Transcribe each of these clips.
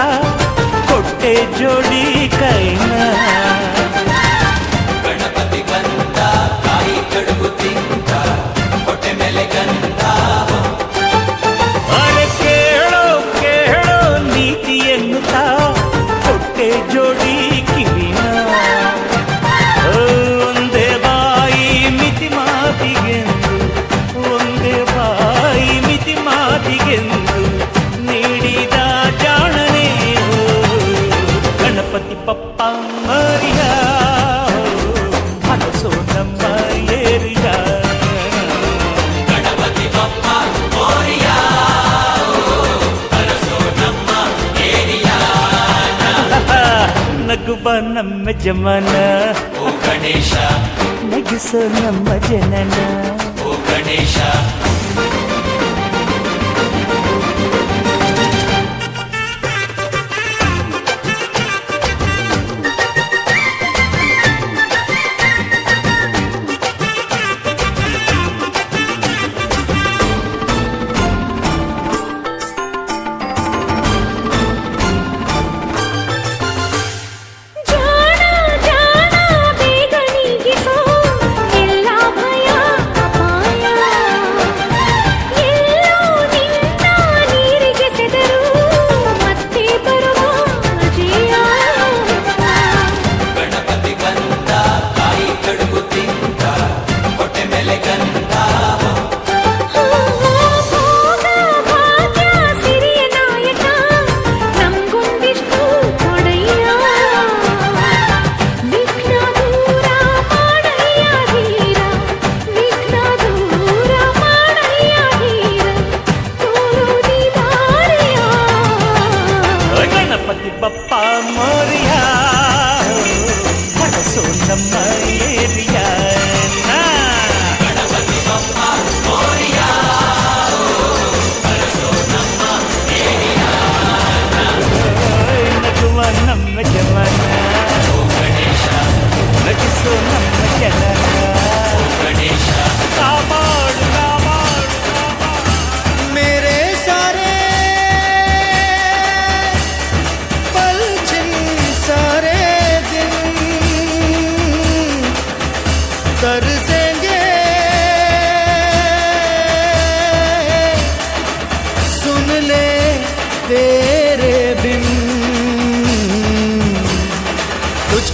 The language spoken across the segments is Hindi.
cara ನಗುವ ನಮ್ಮ ಜಮನ ಓ ಗಣೇಶ ನಗಿಸೋ ನಮ್ಮ ಜನನ ಓ ಗಣೇಶ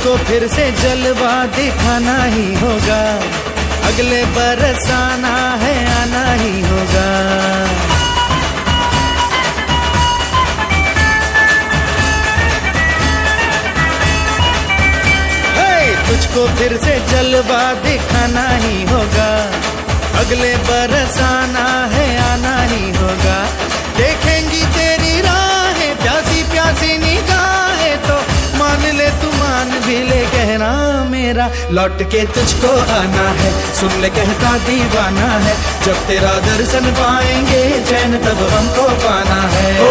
तुझको फिर से जलवा दिखाना ही होगा। अगले बरस आना है, आना ही होगा। तुझको फिर से जलवा दिखाना ही होगा। अगले बरस आना है, आना ही होगा। तू भी ले कहना मेरा लौट के तुझको आना है सुन ले कहता दीवाना है जब तेरा दर्शन पाएँगे चैन तब हमको पाना है ओ,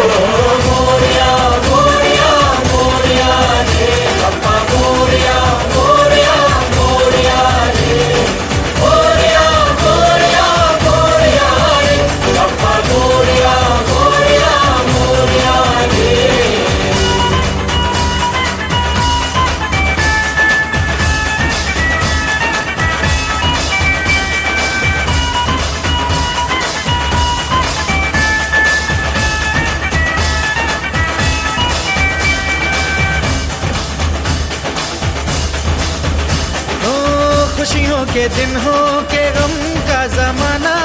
मोरिया मोरिया मोरिया खुशियों के दिन हो के गम का जमाना।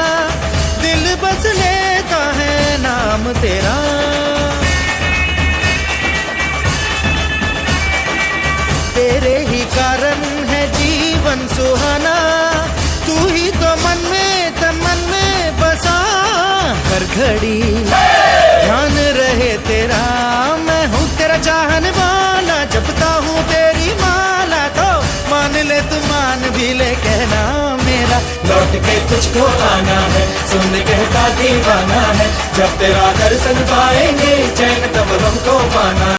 दिल बस लेता है नाम तेरा। तेरे ही कारण है जीवन सुहाना। तू ही तो मन में, तन मन में बसा। हर घड़ी ध्यान रहे तेरा। मैं हूँ तेरा चाहन वाला, जपता हूँ तेरी मान भी ले कहना मेरा। लौट के तुझको आना है, सुन कहता दीवाना है। जब तेरा दर्शन पाएँगे, चैन तब हमको पाना